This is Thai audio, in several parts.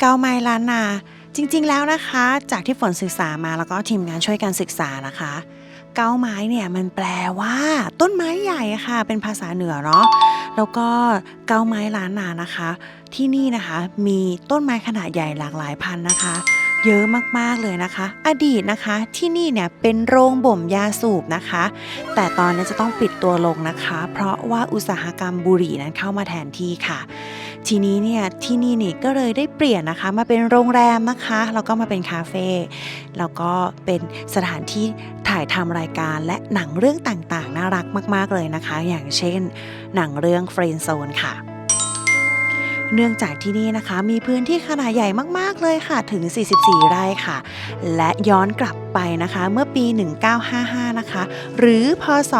เกาไมล้านนา จริง ๆ แล้วนะคะ จากที่ฝนศึกษามาแล้วก็ทีมงานช่วยกันศึกษานะคะ เกาไม้เนี่ยมันแปลว่าต้นไม้ใหญ่ค่ะ เป็นภาษาเหนือเนาะแล้วก็เกาไม้ล้านนานะคะ ที่นี่นะคะมีต้นไม้ขนาดใหญ่หลากหลายพันนะคะเยอะมากๆเลยนะคะ อดีตนะคะที่นี่เนี่ยเป็นโรงบ่มยาสูบนะคะ แต่ตอนนี้จะต้องปิดตัวลงนะคะ เพราะว่าอุตสาหกรรมบุหรี่นั้นเข้ามาแทนที่ค่ะ ทีนี้เนี่ยที่นี่นี่ก็เลยได้เปลี่ยนนะคะมาเป็นโรงแรมนะคะแล้วก็มาเป็นคาเฟ่แล้วก็เป็นสถานที่ถ่ายทำรายการและหนังเรื่องต่างๆ น่ารักมากๆเลยนะคะ อย่างเช่น หนังเรื่องเฟรนโซนค่ะเนื่องจากที่นี่นะคะมีพื้นที่ขนาดใหญ่มากๆเลยค่ะถึง 44 ไร่ค่ะ และย้อนกลับไปนะคะเมื่อปี 1955 นะคะ หรือพศ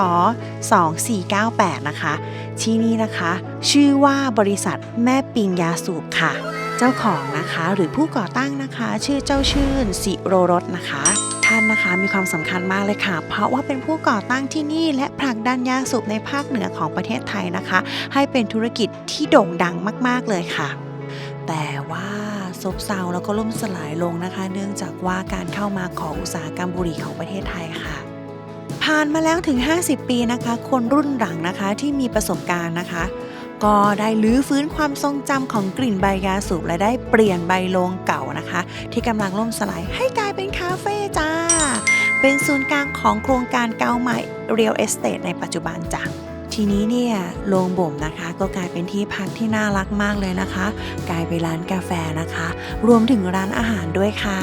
2498 นะคะ ที่นี่นะคะ ชื่อว่าบริษัทแม่ปิงยาสูบค่ะ เจ้าของนะคะหรือผู้ก่อตั้งนะคะ ชื่อเจ้าชื่นสิโรรสนะคะท่านนะคะมีความสำคัญมากเลยค่ะ เพราะว่าเป็นผู้ก่อตั้งที่นี่ และผลักดันยาสูบในภาคเหนือของประเทศไทยนะคะ ให้เป็นธุรกิจที่โด่งดังมาก ๆเลยค่ะ แต่ว่าซบเซาแล้วก็ล่มสลายลงนะคะ เนื่องจากว่าการเข้ามาของอุตสาหกรรมบุหรี่ของประเทศไทยค่ะ ผ่านมาแล้วถึง 50 ปีนะคะ คนรุ่นหลังนะคะที่มีประสบการณ์นะคะ ก็ได้ลื้อฟื้นความทรงจำของกลิ่นใบยาสูบและได้เปลี่ยนใบโลงเก่านะคะ ที่กำลังล่มสลายให้กลายเป็นคาเฟ่จ้า เป็นศูนย์กลางของโครงการเก้าใหม่ Real Estate ในปัจจุบันจ้ะทีนี้เนี่ยโรงบ่มนะคะ ก็กลายเป็นที่พักที่น่ารักมากเลยนะคะ กลายเป็นร้านกาแฟนะคะ รวมถึงร้านอาหารด้วยค่ะ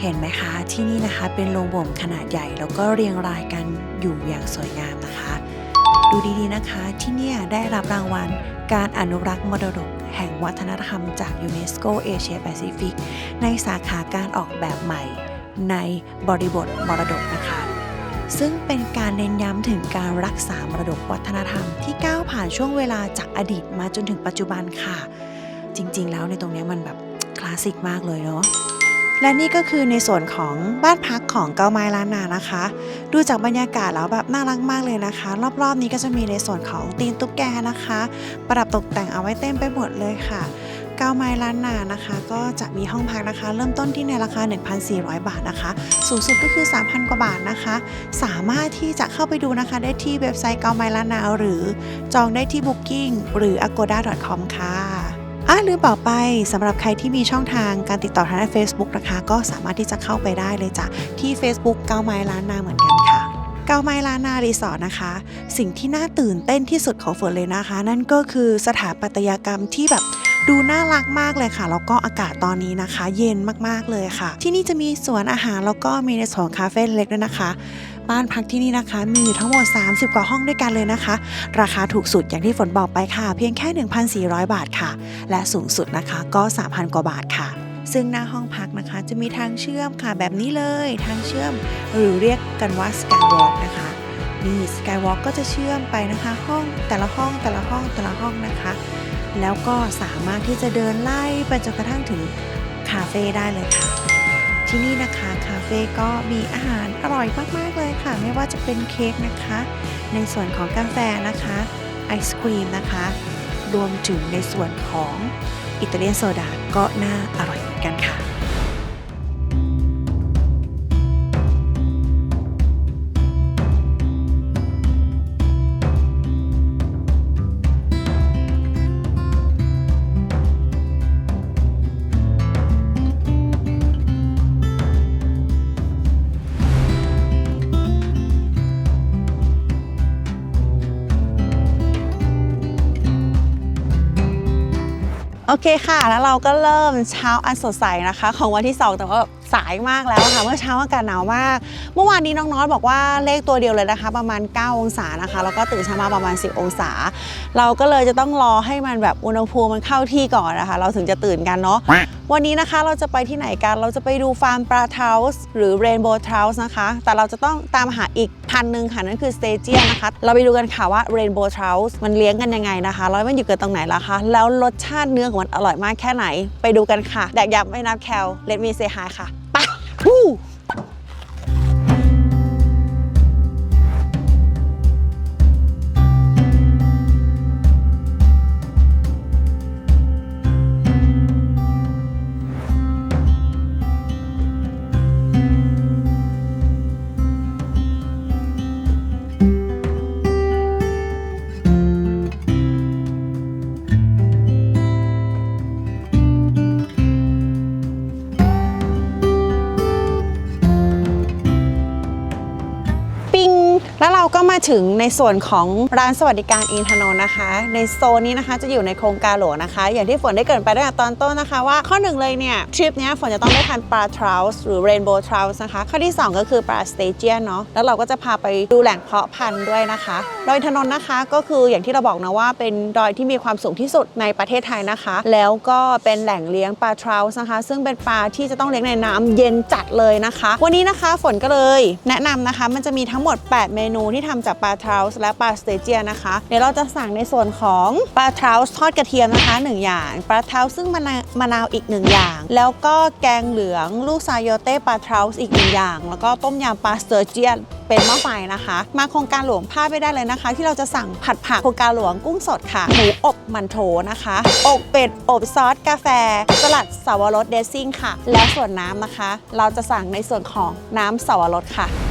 เห็นไหมคะที่นี่นะคะเป็นโรงบ่มขนาดใหญ่แล้วก็เรียงรายกันอยู่อย่างสวยงามนะคะ ดูดีๆนะคะที่นี่ได้รับรางวัลการอนุรักษ์มรดกแห่งวัฒนธรรมจากยูเนสโกเอเชียแปซิฟิกในสาขาการออกแบบใหม่ในบริบทมรดกนะคะ ซึ่งเป็นการเน้นย้ำถึงการรักษามรดกวัฒนธรรมที่ก้าวผ่านช่วงเวลาจากอดีตมาจนถึงปัจจุบันค่ะ จริงๆ แล้วในตรงนี้มันแบบคลาสสิกมากเลยเนาะ และนี่ก็คือในส่วนของบ้านพักของเกาไม้ล้านนานะคะ ดูจากบรรยากาศแล้วแบบน่ารักมากเลยนะคะ รอบๆ นี้ก็จะมีในส่วนของตีนตุ๊กแกนะคะ ประดับตกแต่งเอาไว้เต็มไปหมดเลยค่ะเกาไม้ล้านนานะคะ ก็จะมีห้องพักนะคะ เริ่มต้นที่ในราคา 1,400 บาทนะคะ สูงสุดก็คือ 3,000 กว่าบาทนะคะ สามารถที่จะเข้าไปดูนะคะ ได้ที่เว็บไซต์เกาไม้ล้านนาหรือจองได้ที่ Booking หรือ agoda.com ค่ะ อะลืมบอกไปสำหรับใครที่มีช่องทางการติดต่อทางด้าน Facebook นะคะ ก็สามารถที่จะเข้าไปได้เลยจ้ะที่ Facebook เกาไม้ล้านนาเหมือนกันค่ะเกาไม้ล้านนารีสอร์ทนะคะ สิ่งที่น่าตื่นเต้นที่สุดของฝนเลยนะคะ นั่นก็คือสถาปัตยกรรมที่แบบดูน่ารักมากเลยค่ะ แล้วก็อากาศตอนนี้นะคะ เย็นมากๆเลยค่ะ ที่นี่จะมีสวนอาหารแล้วก็มีในสวนคาเฟ่เล็กด้วยนะคะ บ้านพักที่นี่นะคะ มีอยู่ทั้งหมด 30 กว่าห้องด้วยกันเลยนะคะ ราคาถูกสุดอย่างที่ฝนบอกไปค่ะ เพียงแค่ 1,400 บาทค่ะ และสูงสุดนะคะก็ 3,000 กว่าบาทค่ะ ซึ่งหน้าห้องพักนะคะ จะมีทางเชื่อมค่ะแบบนี้เลยทางเชื่อม หรือเรียกกันว่า Skywalk นะคะนี่ Skywalk ก็จะเชื่อมไปนะคะ ห้องแต่ละห้องแต่ละห้องแต่ละห้องนะคะ แล้วก็สามารถที่จะเดินไล่ไปจนกระทั่งถึงคาเฟ่ได้เลยค่ะ ที่นี่นะคะคาเฟ่ก็มีอาหารอร่อยมากๆเลยค่ะ ไม่ว่าจะเป็นเค้กนะคะ ในส่วนของกาแฟนะคะไอศครีมนะคะ รวมถึงในส่วนของอิตาเลียนโซดาก็น่าอร่อยเหมือนกันค่ะ โอเคค่ะ แล้วเราก็เริ่มเช้าอันสดใสนะคะ ของวันที่ 2 แต่ว่า สายมากแล้วค่ะเมื่อเช้าอากาศหนาวมาก เมื่อวานนี้น้องน้อยบอกว่าเลขตัวเดียวเลยนะคะ ประมาณ 9 องศานะคะ แล้วก็ตื่นเช้ามาประมาณ 10 องศา เราก็เลยจะต้องรอให้มันแบบอุณหภูมิมันเข้าที่ก่อนนะคะ เราถึงจะตื่นกันเนาะวันนี้นะคะเราจะไปที่ไหนกัน เราจะไปดูฟาร์มปลาเทาส์หรือ Rainbow Trout นะคะ แต่เราจะต้องตามหาอีกพันหนึ่งค่ะ นั่นคือสเตเจียนะคะ เราไปดูกันค่ะว่า Rainbow Trout มันเลี้ยงกันยังไงนะคะแล้วมันอยู่กันตรงไหนล่ะคะ แล้วรสชาติเนื้อของมันอร่อยมากแค่ไหน ไปดูกันค่ะ แดกยำไม่นับแคล Let me say hi ค่ะ โถึงในส่วนของร้านสวัสดิการอินทนนท์นะคะ ในโซนนี้นะคะจะอยู่ในโครงการหลวงนะคะ อย่างที่ฝนได้เกรินไปตั้งแต่ตอนต้นนะคะ ว่าข้อหนึ่งเลยเนี่ยทริปนี้ฝนจะต้องได้ทานปลาทราส์หรือเรนโบว์ทราวส์นะคะ ข้อที่ 2 ก็คือปลาสเตเจียนเนาะแล้วเราก็จะพาไปดูแหล่งเพาะพันธุ์ด้วยนะคะดอยอินทนนท์นะคะก็คืออย่างที่เราบอกนะว่าเป็นดอยที่มีความสูงที่สุดในประเทศไทยนะคะ แล้วก็เป็นแหล่งเลี้ยงปลาทราวส์นะคะ ซึ่งเป็นปลาที่จะต้องเลี้ยงในน้ำเย็นจัดเลยนะคะ วันนี้นะคะฝนก็เลย แนะนำนะคะมันจะมีทั้งหมด 8 เมนูที่ทำจากปลาทราวส์และปลาสเตเจียนนะคะ เดี๋ยวเราจะสั่งในส่วนของปลาทราวส์ทอดกระเทียมนะคะ 1 อย่างปลาทราวส์ซึ่งมะนาวมะนาวอีก 1 อย่าง แล้วก็แกงเหลืองลูกซายโยเต้ปลาทราวส์อีก 1 อย่าง แล้วก็ต้มยำปลาสเตเจียนเป็นหม้อไฟนะคะ มาโครงการหลวงพลาดไม่ได้เลยนะคะ ที่เราจะสั่งผัดผักโครงการหลวงกุ้งสดค่ะหมูอบมันโถนะคะ อกเป็ดอบซอสกาแฟ สลัดสวรสเดซซิ่งค่ะ และส่วนน้ำนะคะ เราจะสั่งในส่วนของน้ำสวรสค่ะ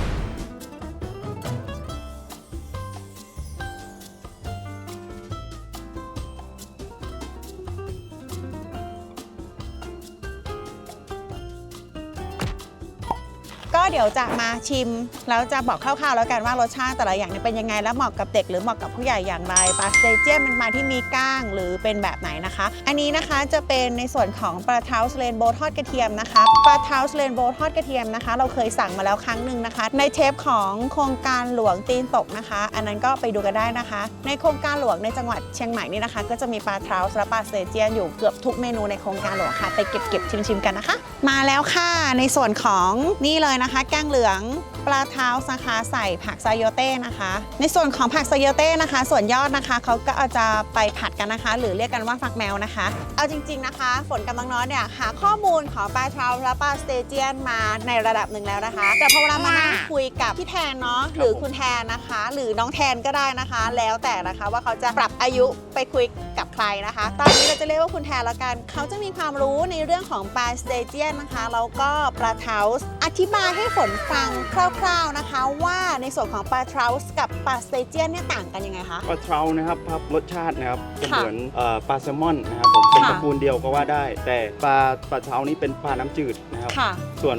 ดี๋ยวจะมาชิม แล้วจะบอกคร่าวๆ แล้วกันว่ารสชาติแต่ละอย่างเนี่ยเป็นยังไง และเหมาะกับเด็กหรือเหมาะกับผู้ใหญ่อย่างไรปลาสเตเจียนมันมาที่มีก้างหรือเป็นแบบไหนนะคะ อันนี้นะคะจะเป็นในส่วนของปลาเท้าสเลนโบทอดกระเทียมนะคะปลาเท้าสเลนโบทอดกระเทียมนะคะ เราเคยสั่งมาแล้วครั้งหนึ่งนะคะ ในเทปของโครงการหลวงตีนตกนะคะ อันนั้นก็ไปดูกันได้นะคะ ในโครงการหลวงในจังหวัดเชียงใหม่นี่นะคะ ก็จะมีปลาเท้าและปลาสเตเจียนอยู่เกือบทุกเมนูในโครงการหลวงค่ะไปเก็บๆชิมๆกันนะคะ มาแล้วค่ะในส่วนของนี่เลยนะคะแกงเหลือง ปลาเท้านะคะใส่ผักซาโยเต้นะคะ ในส่วนของผักซาโยเต้นะคะ ส่วนยอดนะคะเขาก็เอาจะไปผัดกันนะคะ หรือเรียกกันว่าฟักแมวนะคะ เอาจริง ๆนะคะ ฝนกำลังน้อยเนี่ยหาข้อมูลของปลาเท้าและปลาสเตเจียนมาในระดับหนึ่งแล้วนะคะ แต่พอเวลามานั่งคุยกับพี่แทนเนาะหรือคุณแทนนะคะ หรือน้องแทนก็ได้นะคะ แล้วแต่นะคะว่าเขาจะปรับอายุไปคุยกับใครนะคะ ตอนนี้เราจะเรียกว่าคุณแทนแล้วกันเขาจะมีความรู้ในเรื่องของปลาสเตเจียนนะคะแล้วก็ปลาเท้าส์อธิบายให้ฝนฟังคร่าวๆนะคะว่าในส่วนของปลาเท้าส์กับปลาสเตเจียนเนี่ยต่างกันยังไงคะ ปลาเทรานะครับครับรสชาตินะครับจะค่ะเหมือนเอ่อปลาแซลมอนนะครับผมเป็นค่ะ ตระกูลเดียวก็ว่าได้ แต่ปลาปลาเทรานี้เป็นปลาน้ำจืดนะครับ ค่ะ ส่วน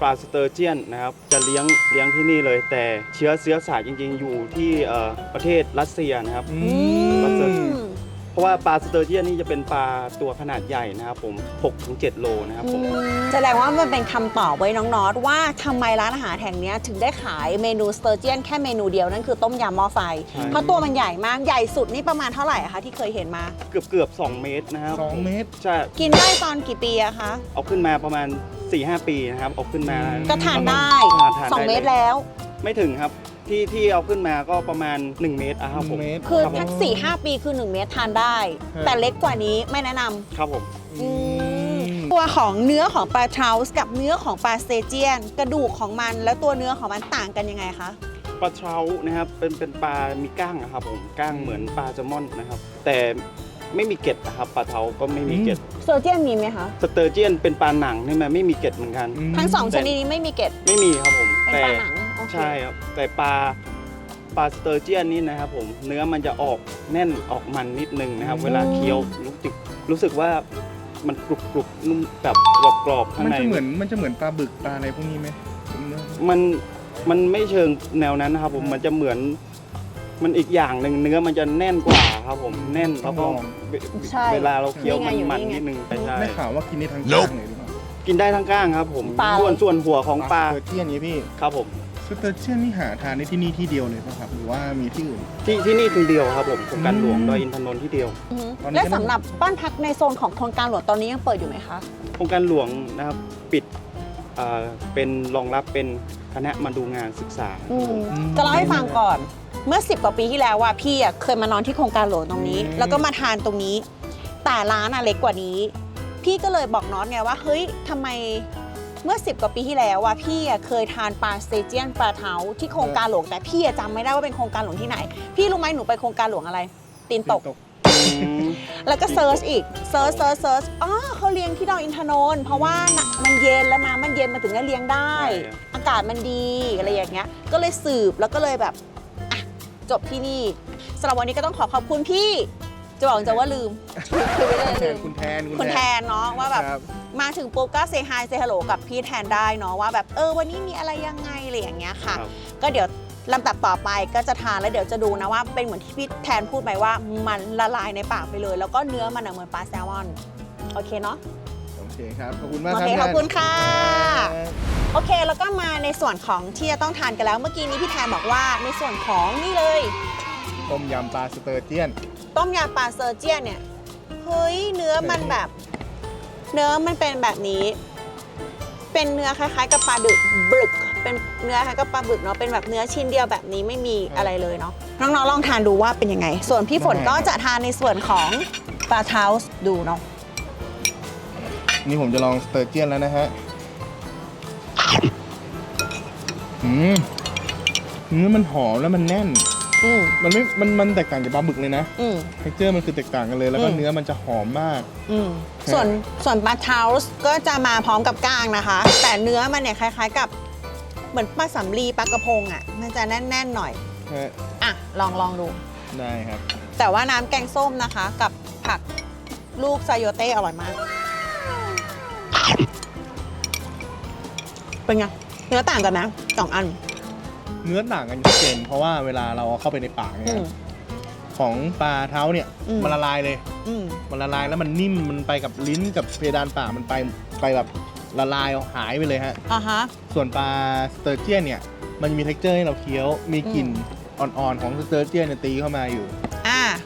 ปลาสเตอร์เจียนนะครับ จะเลี้ยงเลี้ยงที่นี่เลย แต่เชื้อเชื้อสายจริงๆ อยู่ที่เอ่อประเทศรัสเซียนะครับ อืปลาเตอร์ม เพราะว่าปลาสเตอร์เจียนนี่จะเป็นปลาตัวขนาดใหญ่นะครับผม6-7 โลนะครับผม แสดงว่ามันเป็นคำตอบไว้น้องนอตว่าทำไมร้านอาหารแห่งเนี้ยถึงได้ขายเมนูสเตอร์เจียนแค่เมนูเดียวนั่นคือต้มยำหม้อไฟ ใช่ เพราะตัวมันใหญ่มากใหญ่สุดนี่ประมาณเท่าไหร่อะคะที่เคยเห็นมา เกือบเกือบๆ2เมตรนะครับสองเมตร ใช่กินได้ตอนกี่ปีอะคะเอาขึ้นมาประมาณ 4-5 ปีนะครับเอาขึ้นมาอืมก็ทานได้ ทานทานได้ 2 เมตรเลยแล้ว ไม่ถึงครับ ที่ที่เอาขึ้นมาก็ประมาณ 1 เมตรอะครับผมหนึ่งเมตรคือรับผมทักสี่ห้าปีคือ 1 เมตรทานได้ครับแต่เล็กกว่านี้ไม่แนะนำครับผม อืมตัวของเนื้อของปลาเทราส์กับเนื้อของปลาสเตเจียน กระดูกของมันแล้วตัวเนื้อของมันต่างกันยังไงคะ ปลาเทรานะครับเป็นเป็นปลามีก้างอะครับผมก้างเหมือนปลาแซลมอนนะครับ แต่ไม่มีเกล็ดนะครับปลาเทาก็ไม่มีเกล็ดสเตอร์เจียนมีไหมคะ สเตอร์เจียนเป็นปลาหนังใช่ไหมไม่มีเกล็ดเหมือนกันทั้งสองชนิดนี้ไม่มีเกล็ดไม่มีครับผมเป็นแต่ปลาหนังโอเค ใช่ครับ แต่ปลาปลาสเตอร์เจียนนี่นะครับผมเนื้อมันจะออกแน่นออกมันนิดนึงนะครับ เวลาเคี้ยวรู้สึกรู้สึกว่ามันกรุบกรุบนุ่มแบบกรอบๆข้างมันในจะเหมือนมันจะเหมือนปลาบึกปลาอะไรพวกนี้ไหมเนื้อ มันมันไม่เชิงแนวนั้นนะครับผมมันจะเหมือน มันอีกอย่างหนึ่งเนื้อมันจะแน่นกว่าครับผมแน่นแล้วก็เวใช่เวลาเราเคี้ยวนี่มันไงอยู่มันนี่ไง นิดนึงใช่ใช่ได้ข่าวว่ากินได้ทั้งกลางเลยหรือเปล่ากินได้ทั้งก้างครับ ผมปลา ส่วนส่วนหัวของปลาสเตอร์เจียนนี้พี่ ครับผม สเตอร์เจียนนี่หาทานได้ที่นี่ที่เดียวเลยป่ะครับ หรือว่ามีที่อื่น ที่ที่นี่ทีเดียวครับผมโครงการหลวงอืมดอยอินทนนท์ที่เดียว อือฮึตอนนี้และก็ สำหรับบ้านพักในโซนของโครงการหลวงตอนนี้ยังเปิดอยู่ไหมคะ โครงการหลวงนะครับปิดอ่าเป็นรองรับเป็นคณะมาดูงานศึกษา อืมอืม จะเล่าให้ฟังก่อน เมื่อ 10 กว่าปีที่แล้วว่าพี่อะเคยมานอนที่โครงการหลวงตรงนี้ อืม แล้วก็มาทานตรงนี้ แต่ร้านอะเล็กกว่านี้ พี่ก็เลยบอกน้องไงว่าเฮ้ยทำไม เมื่อ 10 กว่าปีที่แล้วว่าพี่อะเคยทานปลาสเตเจียนปลาเทาที่โครงการหลวงแต่พี่อะจำไม่ได้ว่าเป็นโครงการหลวงที่ไหน พี่รู้ไหมหนูไปโครงการหลวงอะไร ตีนตกอืมแล้วก็เซิร์ชอีกเซิร์ชเซิร์ชเซิร์ชอ๋อเขาเลี้ยงที่ดอยอินทนนท์เพราะว่าน่ะมันเย็นแล้วน้ำมันเย็นมันถึงจะเลี้ยงได้ ใช่ครับ อากาศมันดีอะไรอย่างเงี้ย ก็เลยสืบแล้วก็เลยแบบอะจบที่นี่สำหรับวันนี้ก็ต้องขอขอบคุณพี่ จะบอกจะว่าลืมคือไม่ได้คุณแทลืนม คุณแทนคุณแทนเนาะว่าแบบครับ มาถึงปุ๊บก็เซฮายเซฮัลโหลกับพี่แทนได้เนาะว่าแบบเออวันนี้มีอะไรยังไงอะไรอย่างเงี้ยค่ะ ครับ ก็เดี๋ยวลำดับต่อไปก็จะทานแล้วเดี๋ยวจะดูนะว่าเป็นเหมือนที่พี่แทนพูดไปว่ามันละลายในปากไปเลย แล้วก็เนื้อมันอะเหมือนปลาแซลมอนโอเคเนาะโอเคครับขอบคุณมากโอครับเคขอบคุณค่ะครับโอเค แล้วก็มาในส่วนของที่จะต้องทานกันแล้ว เมื่อกี้นี้พี่แทนบอกว่าในส่วนของนี่เลย ต้มยำปลาสเตอร์เจียน ต้มยำปลาเซอร์เจียนเนี่ย เฮ้ย เนื้อมันแบบ เนื้อมันเป็นแบบนี้ เป็นเนื้อคล้ายๆ กับปลาดึกบึก เป็นเนื้อคล้ายกับปลาบึกเนาะ เป็นแบบเนื้อชิ้นเดียวแบบนี้ไม่มีอะไรเลยเนาะ น้องๆลองทานดูว่าเป็นยังไง ส่วนพี่ฝนก็จะทานในส่วนของปลาเท้าส์ดูเนาะ นี่ผมจะลองสเตอร์เจียนแล้วนะฮะอืมเนื้อมันหอมแล้วมันแน่น อืมมันไม่มันมันแตกต่างจากปลาบึกเลยนะอืมเทคเจอร์มันคือแตกต่างกันเลย แล้วก็อืมเนื้อมันจะหอมมาก อืมส่วนส่วนปลาเท้าส์ก็จะมาพร้อมกับก้างนะคะ แต่เนื้อมันเนี่ยคล้าย ๆ กับ เหมือนปลาสำลีปลากระพงอะ มันจะแน่นๆหน่อยฮะอะ ลองลองดู ได้ครับ แต่ว่าน้ำแกงส้มนะคะ กับผักลูกซาโยเต้อร่อยมาก เป็นไงเนื้อต่างกันนะสองอัน เนื้อต่างกันชัดเจนเพราะว่าเวลาเราเอาเข้าไปในปากเนี่อืยมของปลาเท้าเนี่ยอืม มันละลายเลย อืม มันละลายแล้วมันนิ่มมันไปกับลิ้นกับเพดานปากมันไปไปแบบละลายหายไปเลยฮะ อะฮะ ส่วนปลาสเตอร์เจียนเนี่ยมันจะมีเท็กเจอร์ให้เราเคี้ยว มีกลิ่นอ่อนๆของสเตอร์เจียนเนี่ยตีเข้ามาอยู่อะนะ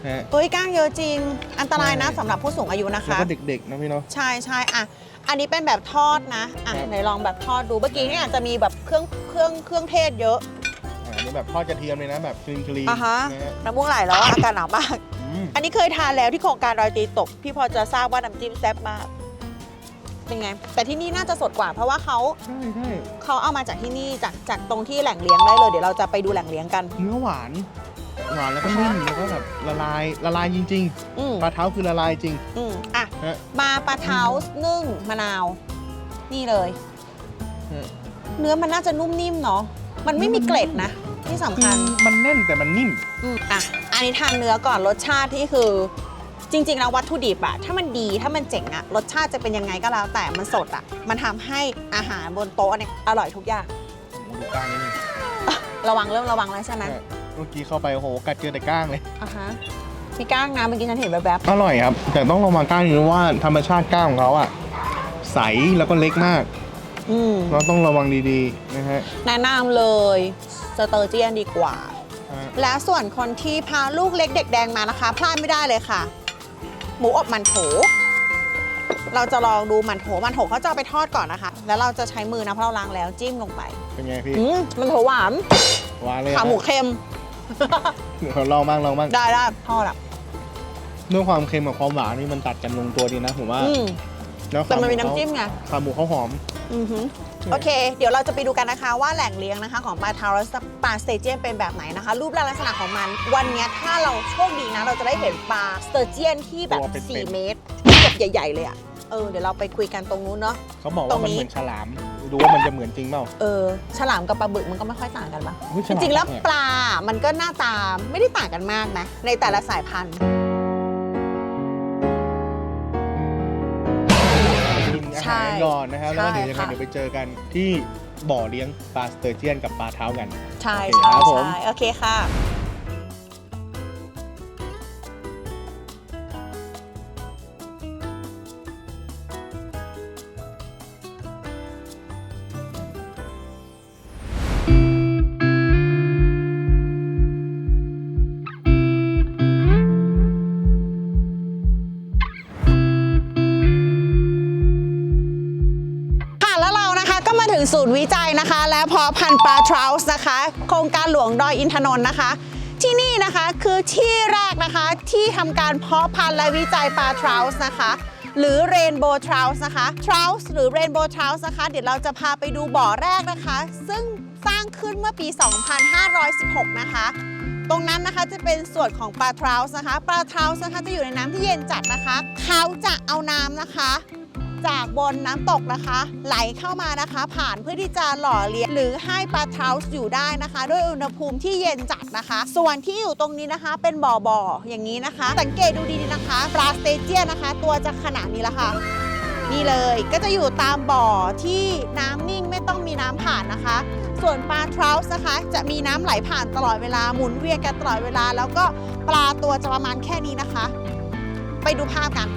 ฮะเฮ้ยก้างเยอะจริง อันตรายนะใช่สำหรับผู้สูงอายุนะแล้วคะ ก็เด็กๆนะพี่เนาะ ใช่ใช่อะ อันนี้เป็นแบบทอดนะ อะครับ ไหนลองแบบทอดดู เมื่อกี้เนี่ยอาจจะมีแบบเครื่องเครื่องเครื่องเทศเยอะ อ่าอันนี้แบบทอดกระเทียมเลยนะแบบคลีนคลีนอะฮะ นะฮะน้ำมูกไหลแล้วอะอากาศหนาวมาก อืมอันนี้เคยทานแล้วที่โครงการรอยตีตก พี่พอจะทราบว่าน้ำจิ้มแซ่บมาก เป็นไง แต่ที่นี่น่าจะสดกว่าเพราะว่าเขาใช่ใช่เขาเอามาจากที่นี่จากจากตรงที่แหล่งเลี้ยงได้เลย เดี๋ยวเราจะไปดูแหล่งเลี้ยงกัน เนื้อหวาน หวานแล้วก็นิ่มแล้วก็แบบละลายละลายจริงอืมๆปลาเท้าคือละลายจริงอืมอะ ฮะมาปลาเท้านึ่งมะนาว นี่เลย ฮะเนื้อมันน่าจะนุ่มนิ่มเนาะมันไม่มีเกล็ดนะ ที่สำคัญมันแน่นแต่มันนิ่ม อืมอะ อันนี้ทานเนื้อก่อนรสชาติที่คือ จริงๆแล้ววัตถุดิบอะถ้ามันดีถ้ามันเจ๋งอะรสชาติจะเป็นยังไงก็แล้วแต่มันสดอะมันทำให้อาหารบนโต๊ะเนี่ยอร่อยทุกอย่างผมดูกล้างนิดนึงระวังเริ่มระวังแล้วใช่ไหมฮะ เมื่อกี้เข้าไปโอ้โหกัดเจอแต่ก้างเลย อะฮะมีก้างนะเมื่อกี้ฉันเห็นแบบอร่อยครับ แต่ต้องระวังก้างนิดนึงว่าธรรมชาติก้างของเขาอะใสแล้วก็เล็กมาก ๆอืมเราต้องระวังดีๆนะฮะแนะนำเลยสเตอร์เจียนดีกว่าฮะแล้วส่วนคนที่พาลูกเล็กเด็กแดงมานะคะ พลาดไม่ได้เลยค่ะ หมูอบมันโถ เราจะลองดูมันโถมันโถเขาจะเอาไปทอดก่อนนะคะ แล้วเราจะใช้มือนะเพราะเราล้างแล้วจิ้มลงไปเป็นไงพี่อืมมันโถหวาน หวานเลยขาหมูเค็มเดี๋ยว ลองบ้างลองบ้างได้ได้ทอดอะด้วยความเค็มกับความหวานนี่มันตัดกันลงตัวดีนะผมว่าอืม แล้วแต่มันมีขาน้ำหจิ้มไง ขาหมูเขาหอม อือหือโอเค เดี๋ยวเราจะไปดูกันนะคะว่าแหล่งเลี้ยงนะคะ ของปลาทารัสปลาสเตเจียนเป็นแบบไหนนะคะ รูปร่างลักษณะของมัน วันเนี้ยถ้าเราโชคดีนะ เราจะได้เห็นปลาสเตอร์เจียนที่แบบ ตัวเป็นๆ 4 เมตรที่แบบใหญ่ ๆ เลยอะเออเดี๋ยวเราไปคุยกันตรงนู้นเนาะ เขาบอกตรว่างมันนี้เหมือนฉลาม ดูว่ามันจะเหมือนจริงเปล่า เออฉลามกับปลาบึกมันก็ไม่ค่อยต่างกันปะเฮ้ยฉจลามริงๆแล้วเนี่ย ปลามันก็หน้าตาไม่ได้ต่างกันมากนะในแต่ละสายพันธุ์ กินอาใช่หารก่อนนะครับ แล้วก็ใช่เดี๋ยวยังไงค่ะ เดี๋ยวไปเจอกันที่บ่อเลี้ยงปลาสเตอร์เจียนกับปลาเท้ากัน ใช่โอเคใช่ครับผม ใช่โอเคค่ะค่ะ ราวส์นะคะ โครงการหลวงดอยอินทนนท์นะคะ ที่นี่นะคะคือที่แรกนะคะที่ทำการเพาะพันธุ์และวิจัยปลาทราวส์นะคะ หรือเรนโบว์ทราวส์นะคะทราวส์หรือเรนโบว์ทราวส์นะคะ เดี๋ยวเราจะพาไปดูบ่อแรกนะคะ ซึ่งสร้างขึ้นเมื่อปี 2516 นะคะตรงนั้นนะคะจะเป็นส่วนของปลาทราวส์นะคะ ปลาทราวส์นะคะจะอยู่ในน้ำที่เย็นจัดนะคะ เขาจะเอาน้ำนะคะ จากบนน้ำตกนะคะ ไหลเข้ามานะคะ ผ่านเพื่อที่จะหล่อเลี้ยงหรือให้ปลาเทราส์อยู่ได้นะคะ ด้วยอุณหภูมิที่เย็นจัดนะคะ ส่วนที่อยู่ตรงนี้นะคะ เป็นบ่อบ่ออย่างนี้นะคะ สังเกตดูดีๆนะคะปลาสเตเจียนนะคะ ตัวจะขนาดนี้ละค่ะ นี่เลยก็จะอยู่ตามบ่อที่น้ำนิ่งไม่ต้องมีน้ำผ่านนะคะ ส่วนปลาทราวส์นะคะ จะมีน้ำไหลผ่านตลอดเวลาหมุนเวียนกันตลอดเวลา แล้วก็ปลาตัวจะประมาณแค่นี้นะคะ ไปดูภาพกัน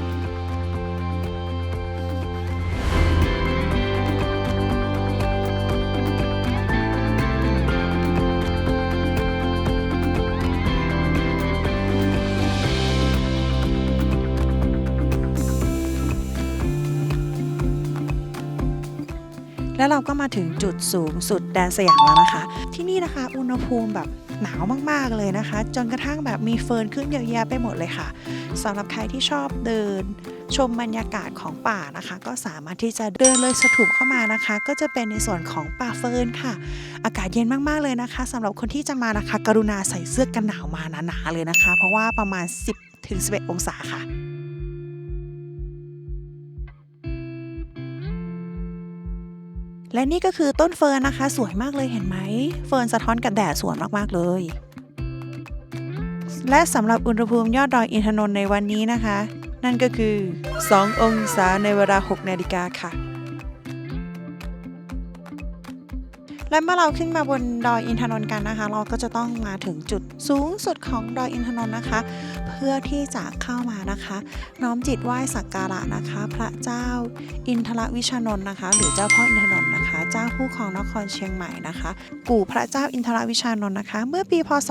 แล้วเราก็มาถึงจุดสูงสุดแดนสยามแล้วนะคะ ที่นี่นะคะ อุณหภูมิแบบหนาวมากๆเลยนะคะ จนกระทั่งแบบมีเฟิร์นขึ้นเยอะแยะไปหมดเลยค่ะสำหรับใครที่ชอบเดิน ชมบรรยากาศของป่านะคะ ก็สามารถที่จะเดินเลยสถูปเข้ามานะคะ ก็จะเป็นในส่วนของป่าเฟิร์นค่ะ อากาศเย็นมากๆเลยนะคะสำหรับคนที่จะมานะคะ กรุณาใส่เสื้อกันหนาวมาหนาๆเลยนะคะ เพราะว่าประมาณ 10ถึง11 องศาค่ะ และนี่ก็คือต้นเฟิร์นนะคะ สวยมากเลยเห็นไหม เฟิร์นสะท้อนกับแดดสวยมากๆเลย และสำหรับอุณหภูมิยอดดอยอินทนนท์ในวันนี้นะคะ นั่นก็คือ 2 องศาในเวลา 6 นาฬิกาค่ะ และเมื่อเราขึ้นมาบนดอยอินทนนท์กันนะคะ เราก็จะต้องมาถึงจุดสูงสุดของดอยอินทนนท์นะคะ เพื่อที่จะเข้ามานะคะ น้อมจิตไหว้สักการะนะคะ พระเจ้าอินทรวิชนนท์นะคะ หรือเจ้าพ่ออินทนนท์นะคะ เจ้าผู้ครองนครเชียงใหม่นะคะ กู่พระเจ้าอินทรวิชานนท์นะคะ เมื่อปีพศ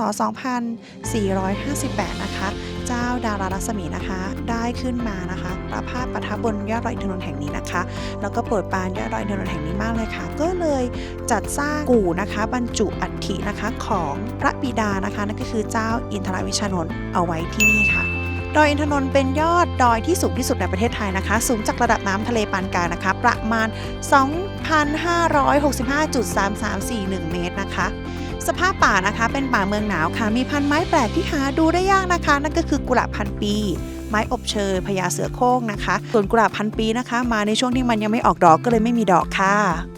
2458 นะคะ เจ้าดารารัศมีนะคะ ได้ขึ้นมานะคะประพาสประทับบนยอดดอยอินนนท์แห่งนี้นะคะ แล้วก็โปรดปานยอดดอยอินนนท์แห่งนี้มากเลยค่ะ ก็เลยจัดสร้างกู่นะคะ บรรจุอัฐินะคะของพระบิดานะคะนั่นก็คือเจ้าอินทรวิชานนท์เอาไว้ที่นี่ค่ะดอยอินทนนท์เป็นยอดดอยที่สูงที่สุดในประเทศไทยนะคะ สูงจากระดับน้ำทะเลปานกลางนะคะ ประมาณ 2,565.3341 เมตรนะคะ สภาพป่านะคะ เป็นป่าเมืองหนาวค่ะ มีพันไม้แปลกที่หาดูได้ยากนะคะ นั่นก็คือกุหลาบพันปี ไม้อบเชยพญาเสือโคร่งนะคะ ส่วนกุหลาบพันปีนะคะ มาในช่วงที่มันยังไม่ออกดอกก็เลยไม่มีดอกค่ะ